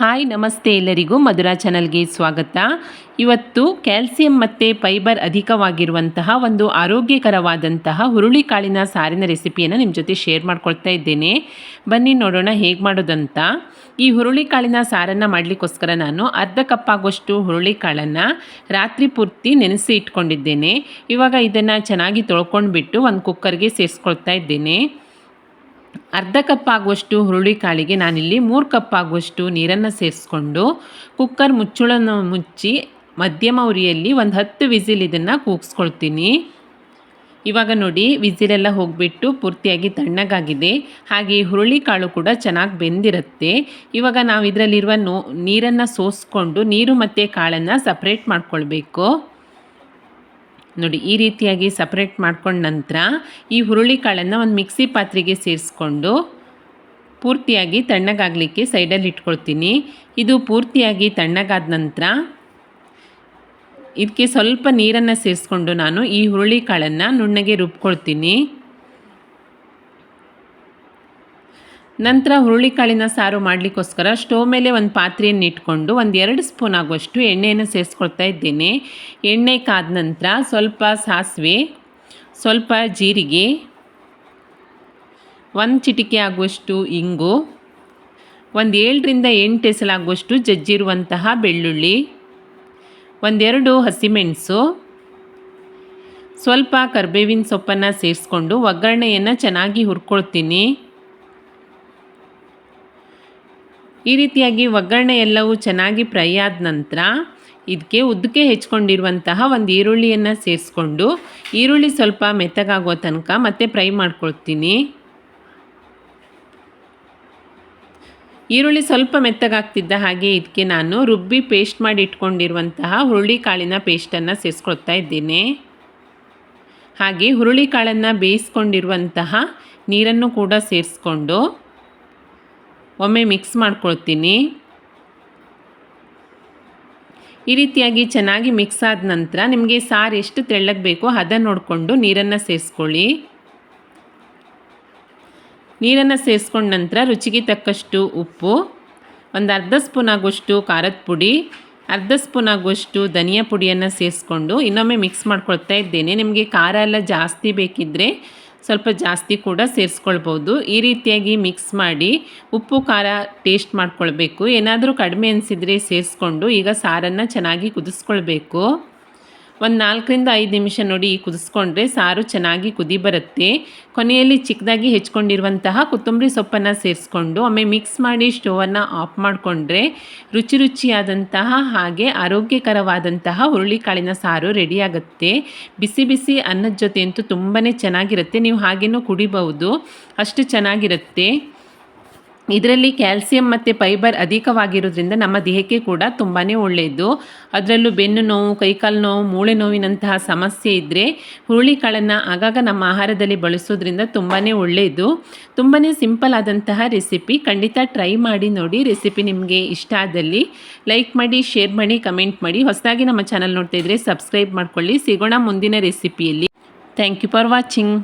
Hi, ನಮಸ್ತೆ ಎಲ್ಲರಿಗೂ ಮಧುರಾ ಚಾನಲ್ಗೆ ಸ್ವಾಗತ. ಇವತ್ತು ಕ್ಯಾಲ್ಸಿಯಂ ಮತ್ತು ಫೈಬರ್ ಅಧಿಕವಾಗಿರುವಂತಹ ಒಂದು ಆರೋಗ್ಯಕರವಾದಂತಹ ಹುರುಳಿಕಾಳಿನ ಸಾರಿನ ರೆಸಿಪಿಯನ್ನು ನಿಮ್ಮ ಜೊತೆ ಶೇರ್ ಮಾಡ್ಕೊಳ್ತಾ ಇದ್ದೇನೆ. ಬನ್ನಿ ನೋಡೋಣ ಹೇಗೆ ಮಾಡೋದಂತ. ಈ ಹುರುಳಿಕಾಳಿನ ಸಾರನ್ನು ಮಾಡಲಿಕ್ಕೋಸ್ಕರ ನಾನು ಅರ್ಧ ಕಪ್ಪಾಗುವಷ್ಟು ಹುರುಳಿಕಾಳನ್ನು ರಾತ್ರಿ ಪೂರ್ತಿ ನೆನೆಸಿ ಇಟ್ಕೊಂಡಿದ್ದೇನೆ. ಇವಾಗ ಇದನ್ನು ಚೆನ್ನಾಗಿ ತೊಳ್ಕೊಂಡ್ಬಿಟ್ಟು ಒಂದು ಕುಕ್ಕರ್ಗೆ ಸೇರಿಸ್ಕೊಳ್ತಾ ಇದ್ದೇನೆ. ಅರ್ಧ ಕಪ್ ಆಗುವಷ್ಟು ಹುರುಳಿಕಾಳಿಗೆ ನಾನಿಲ್ಲಿ ಮೂರು ಕಪ್ ಆಗುವಷ್ಟು ನೀರನ್ನು ಸೇರಿಸ್ಕೊಂಡು ಕುಕ್ಕರ್ ಮುಚ್ಚುಳನ್ನು ಮುಚ್ಚಿ ಮಧ್ಯಮ ಉರಿಯಲ್ಲಿ ಒಂದು ಹತ್ತು ವಿಸಿಲ್ ಇದನ್ನು ಕೂಗಿಸ್ಕೊಳ್ತೀನಿ. ಇವಾಗ ನೋಡಿ, ವಿಸಿಲೆಲ್ಲ ಹೋಗಿಬಿಟ್ಟು ಪೂರ್ತಿಯಾಗಿ ತಣ್ಣಗಾಗಿದೆ. ಹಾಗೆ ಹುರುಳಿ ಕಾಳು ಕೂಡ ಚೆನ್ನಾಗಿ ಬೆಂದಿರುತ್ತೆ. ಇವಾಗ ನಾವು ಇದರಲ್ಲಿರುವ ನೋ ನೀರನ್ನು ಸೋಸ್ಕೊಂಡು ನೀರು ಮತ್ತು ಕಾಳನ್ನು ಸಪ್ರೇಟ್ ಮಾಡ್ಕೊಳ್ಬೇಕು. ನೋಡಿ, ಈ ರೀತಿಯಾಗಿ ಸಪ್ರೇಟ್ ಮಾಡ್ಕೊಂಡ ನಂತರ ಈ ಹುರುಳಿ ಕಾಳನ್ನು ಒಂದು ಮಿಕ್ಸಿ ಪಾತ್ರೆಗೆ ಸೇರಿಸ್ಕೊಂಡು ಪೂರ್ತಿಯಾಗಿ ತಣ್ಣಗಾಗಲಿಕ್ಕೆ ಸೈಡಲ್ಲಿ ಇಟ್ಕೊಳ್ತೀನಿ. ಇದು ಪೂರ್ತಿಯಾಗಿ ತಣ್ಣಗಾದ ನಂತರ ಇದಕ್ಕೆ ಸ್ವಲ್ಪ ನೀರನ್ನು ಸೇರಿಸ್ಕೊಂಡು ನಾನು ಈ ಹುರುಳಿ ಕಾಳನ್ನು ನುಣ್ಣಗೆ ರುಬ್ಕೊಳ್ತೀನಿ. ನಂತರ ಹುರುಳಿಕಾಳಿನ ಸಾರು ಮಾಡಲಿಕ್ಕೋಸ್ಕರ ಸ್ಟೋವ್ ಮೇಲೆ ಒಂದು ಪಾತ್ರೆಯನ್ನು ಇಟ್ಕೊಂಡು ಒಂದು ಎರಡು ಸ್ಪೂನ್ ಆಗುವಷ್ಟು ಎಣ್ಣೆಯನ್ನು ಸೇರಿಸ್ಕೊಳ್ತಾ ಇದ್ದೇನೆ. ಎಣ್ಣೆ ಕಾದ ನಂತರ ಸ್ವಲ್ಪ ಸಾಸಿವೆ, ಸ್ವಲ್ಪ ಜೀರಿಗೆ, ಒಂದು ಚಿಟಿಕೆ ಆಗುವಷ್ಟು ಇಂಗು, ಒಂದು ಏಳರಿಂದ ಎಂಟು ಎಸಲಾಗುವಷ್ಟು ಜಜ್ಜಿರುವಂತಹ ಬೆಳ್ಳುಳ್ಳಿ ಒಂದೆರಡು ಹಸಿಮೆಣಸು, ಸ್ವಲ್ಪ ಕರ್ಬೇವಿನ ಸೊಪ್ಪನ್ನು ಸೇರಿಸ್ಕೊಂಡು ಒಗ್ಗರಣೆಯನ್ನು ಚೆನ್ನಾಗಿ ಹುರ್ಕೊಳ್ತೀನಿ. ಈ ರೀತಿಯಾಗಿ ಒಗ್ಗರಣೆ ಎಲ್ಲವೂ ಚೆನ್ನಾಗಿ ಫ್ರೈ ಆದ ನಂತರ ಇದಕ್ಕೆ ಉದ್ದಕ್ಕೆ ಹೆಚ್ಕೊಂಡಿರುವಂತಹ ಒಂದು ಈರುಳ್ಳಿಯನ್ನು ಸೇರಿಸ್ಕೊಂಡು ಈರುಳ್ಳಿ ಸ್ವಲ್ಪ ಮೆತ್ತಗಾಗೋ ತನಕ ಮತ್ತೆ ಫ್ರೈ ಮಾಡ್ಕೊಳ್ತೀನಿ. ಈರುಳ್ಳಿ ಸ್ವಲ್ಪ ಮೆತ್ತಗಾಗ್ತಿದ್ದ ಹಾಗೆ ಇದಕ್ಕೆ ನಾನು ರುಬ್ಬಿ ಪೇಸ್ಟ್ ಮಾಡಿ ಇಟ್ಕೊಂಡಿರುವಂತಹ ಹುರುಳಿ ಕಾಳಿನ ಪೇಸ್ಟನ್ನು ಸೇರಿಸ್ಕೊಳ್ತಾ ಇದ್ದೀನಿ. ಹಾಗೆ ಹುರುಳಿ ಕಾಳನ್ನು ಬೇಯಿಸ್ಕೊಂಡಿರುವಂತಹ ನೀರನ್ನು ಕೂಡ ಸೇರಿಸ್ಕೊಂಡು ಒಮ್ಮೆ ಮಿಕ್ಸ್ ಮಾಡ್ಕೊಳ್ತೀನಿ. ಈ ರೀತಿಯಾಗಿ ಚೆನ್ನಾಗಿ ಮಿಕ್ಸ್ ಆದ ನಂತರ ನಿಮಗೆ ಸಾರು ಎಷ್ಟು ತೆಳ್ಳಗೆ ಬೇಕೋ ಅದನ್ನು ನೋಡಿಕೊಂಡು ನೀರನ್ನು ಸೇರಿಸ್ಕೊಳ್ಳಿ. ನೀರನ್ನು ಸೇರಿಸ್ಕೊಂಡ ನಂತರ ರುಚಿಗೆ ತಕ್ಕಷ್ಟು ಉಪ್ಪು, ಒಂದು ಅರ್ಧ ಸ್ಪೂನ್ ಆಗುವಷ್ಟು ಖಾರದ ಪುಡಿ, ಅರ್ಧ ಸ್ಪೂನ್ ಆಗುವಷ್ಟು ಧನಿಯಾ ಪುಡಿಯನ್ನು ಸೇರಿಸ್ಕೊಂಡು ಇನ್ನೊಮ್ಮೆ ಮಿಕ್ಸ್ ಮಾಡ್ಕೊಳ್ತಾ ಇದ್ದೇನೆ. ನಿಮಗೆ ಖಾರ ಎಲ್ಲ ಜಾಸ್ತಿ ಬೇಕಿದ್ದರೆ ಸ್ವಲ್ಪ ಜಾಸ್ತಿ ಕೂಡ ಸೇರಿಸ್ಕೊಳ್ಬೋದು. ಈ ರೀತಿಯಾಗಿ ಮಿಕ್ಸ್ ಮಾಡಿ ಉಪ್ಪು, ಖಾರ ಟೇಸ್ಟ್ ಮಾಡ್ಕೊಳ್ಬೇಕು. ಏನಾದರೂ ಕಡಿಮೆ ಅನಿಸಿದರೆ ಸೇರಿಸ್ಕೊಂಡು ಈಗ ಸಾರನ್ನು ಚೆನ್ನಾಗಿ ಕುದಿಸ್ಕೊಳ್ಬೇಕು. ಒಂದು ನಾಲ್ಕರಿಂದ ಐದು ನಿಮಿಷ ನೋಡಿ ಕುದಿಸ್ಕೊಂಡ್ರೆ ಸಾರು ಚೆನ್ನಾಗಿ ಕುದಿ ಬರುತ್ತೆ. ಕೊನೆಯಲ್ಲಿ ಚಿಕ್ಕದಾಗಿ ಹೆಚ್ಕೊಂಡಿರುವಂತಹ ಕೊತ್ತಂಬರಿ ಸೊಪ್ಪನ್ನು ಸೇರಿಸ್ಕೊಂಡು ಒಮ್ಮೆ ಮಿಕ್ಸ್ ಮಾಡಿ ಸ್ಟೋವನ್ನು ಆಫ್ ಮಾಡಿಕೊಂಡ್ರೆ ರುಚಿ ರುಚಿಯಾದಂತಹ ಹಾಗೆ ಆರೋಗ್ಯಕರವಾದಂತಹ ಹುರುಳಿಕಾಳಿನ ಸಾರು ರೆಡಿಯಾಗುತ್ತೆ ಬಿಸಿ ಬಿಸಿ ಅನ್ನದ ಜೊತೆ ಅಂತೂ ತುಂಬಾ ಚೆನ್ನಾಗಿರುತ್ತೆ. ನೀವು ಹಾಗೇನೂ ಕುಡಿಬಹುದು. ಅಷ್ಟು ಚೆನ್ನಾಗಿರುತ್ತೆ. ಇದರಲ್ಲಿ ಕ್ಯಾಲ್ಸಿಯಂ ಮತ್ತು ಫೈಬರ್ ಅಧಿಕವಾಗಿರೋದ್ರಿಂದ ನಮ್ಮ ದೇಹಕ್ಕೆ ಕೂಡ ತುಂಬಾ ಒಳ್ಳೆಯದು ಅದರಲ್ಲೂ ಬೆನ್ನು ನೋವು, ಕೈಕಾಲು ನೋವು, ಮೂಳೆ ನೋವಿನಂತಹ ಸಮಸ್ಯೆ ಇದ್ದರೆ ಹುರುಳಿಕಾಳನ್ನು ಆಗಾಗ ನಮ್ಮ ಆಹಾರದಲ್ಲಿ ಬಳಸೋದ್ರಿಂದ ತುಂಬಾ ಒಳ್ಳೆಯದು ತುಂಬಾ ಸಿಂಪಲ್ ಆದಂತಹ ರೆಸಿಪಿ. ಖಂಡಿತ ಟ್ರೈ ಮಾಡಿ ನೋಡಿ. ರೆಸಿಪಿ ನಿಮಗೆ ಇಷ್ಟ ಆದಲ್ಲಿ ಲೈಕ್ ಮಾಡಿ, ಶೇರ್ ಮಾಡಿ, ಕಮೆಂಟ್ ಮಾಡಿ. ಹೊಸದಾಗಿ ನಮ್ಮ ಚಾನಲ್ ನೋಡ್ತಾ ಇದ್ದರೆ ಸಬ್ಸ್ಕ್ರೈಬ್ ಮಾಡ್ಕೊಳ್ಳಿ. ಸಿಗೋಣ ಮುಂದಿನ ರೆಸಿಪಿಯಲ್ಲಿ. Thank you for watching.